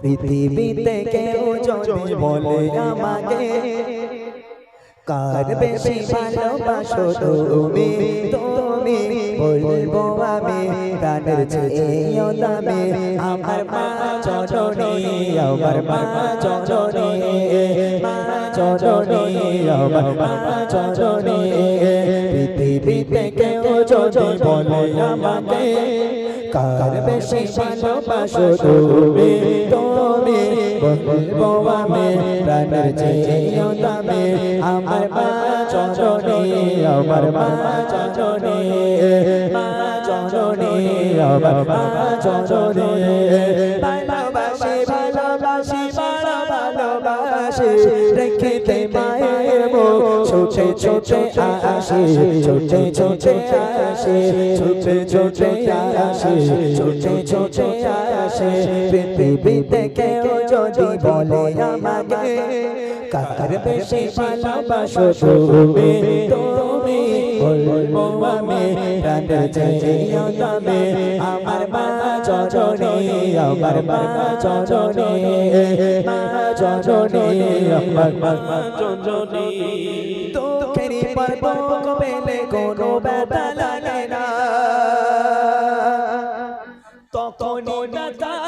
পৃথিবীতে কেউ যদি বলে আমাকে, কার বেশি ভালোবাসো তুমি? তুমি বলব আমি প্রাণের চেয়েও দামি। আমার মা চরণী আমার মা চরণী মা চরণী আমার মা চরণী পৃথিবীতে কেউ যদি বলে আমাকে কার বেশি ভালোবাসো তুমি তুমি বলব আমি প্রাণের চেয়েও দামি আমার মা চরণী আমার মা চরণী মা চরণী আমার মা চরণী ছোটে ছোটে আসে, ছোটে ছোটে আসে, ছোটে ছোটে আসে, ছোটে ছোটে আসে। পৃথিবীতে কেউ যদি বলে আমাকে কার বেশি ভালোবাসো তুমি? তুমি বলব আমি প্রাণের চেয়েও দামে আমার মা চরণী আমার মা চরণী মা চরণী আমার মা চরণী তোকেরই পর্ব পেলে কোনো ব্যথা লাগে না। তখনই ব্যথা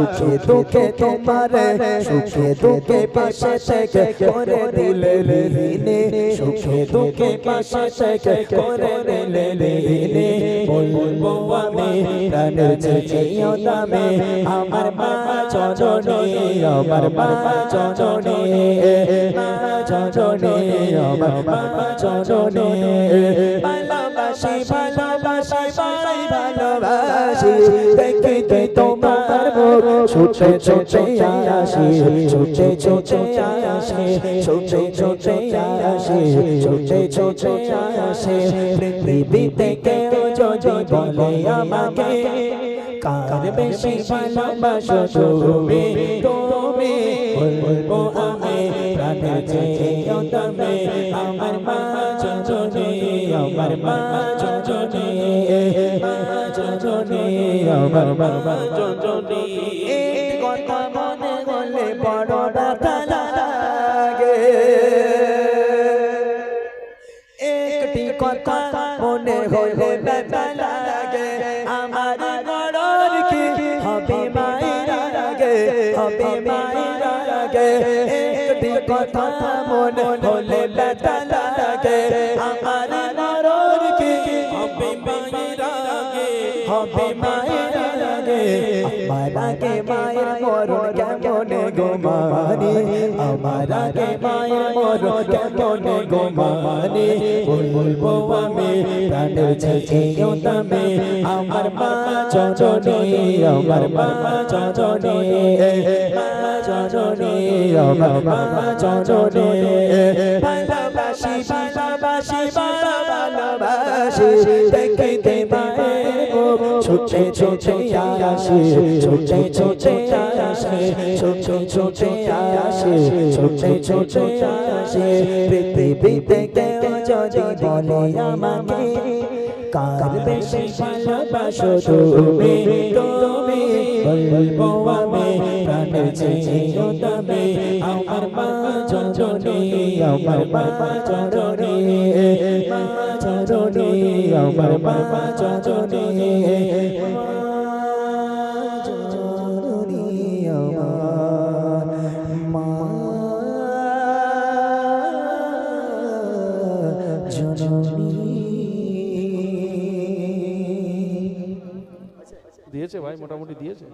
সুখে দুঃখে তোমার সুখে দুঃখে পাশে থেকে করে দিলে লিনে সুখে দুঃখে পাশে থেকে করে দিলে লিনে। বলব আমি প্রাণের চেয়েও দামে আমার মা চরণী আমার মা চরণী মা আমার মা চরণী ভালোবাসি ভালোবাসি ভালোবাসি দেখিতে তোমার ছুটে ছুটে আসি ছুটে ছুটে আসি ছুটে ছুটে আসি ছুটে ছুটে আসি পৃথিবীতে কেউ যদি বলে আমাকে, কার বেশি ভালোবাসো তুমি তুমি বলব আমি, প্রাণের চেয়েও দামে আমার মা চঞ্চনী আমার মা চঞ্চনী চঞ্চনী আমার এই কথা মনে হলে বড় ব্যথা লাগে একটি কথা মনে হলে ব্যথা লাগে। আমার গড়র কি হবে মায়েরা লাগে হবে মায়েরা লাগে একটি কথা মনে হলে ব্যথা লাগে। আমার হবে মায়েরা লাগে আমার মায়ের মরণ কেমন গোমানি আমার আগে মায়ের মরণ কেমন গোমানি বলব আমি, প্রাণের চেয়েও দামে। আমার মা চচনি আমার মা চচনি মা চচনি আমার মা চচনি ভালোবাসি ছুটে ছুটে আসে ছুটে ছুটে আসে ছুটে ছুটে আসে ছুটে ছুটে আসে পৃথিবীতে কেউ যদি বলে আমাকে কার বেশি ভালোবাসো তুমি তুমি বলব আমি প্রাণের চেয়েও দামে আমার মা চরণী আমার মা চরণী মা আমার মা জননী দিয়েছে ভাই মোটামুটি দিয়েছে।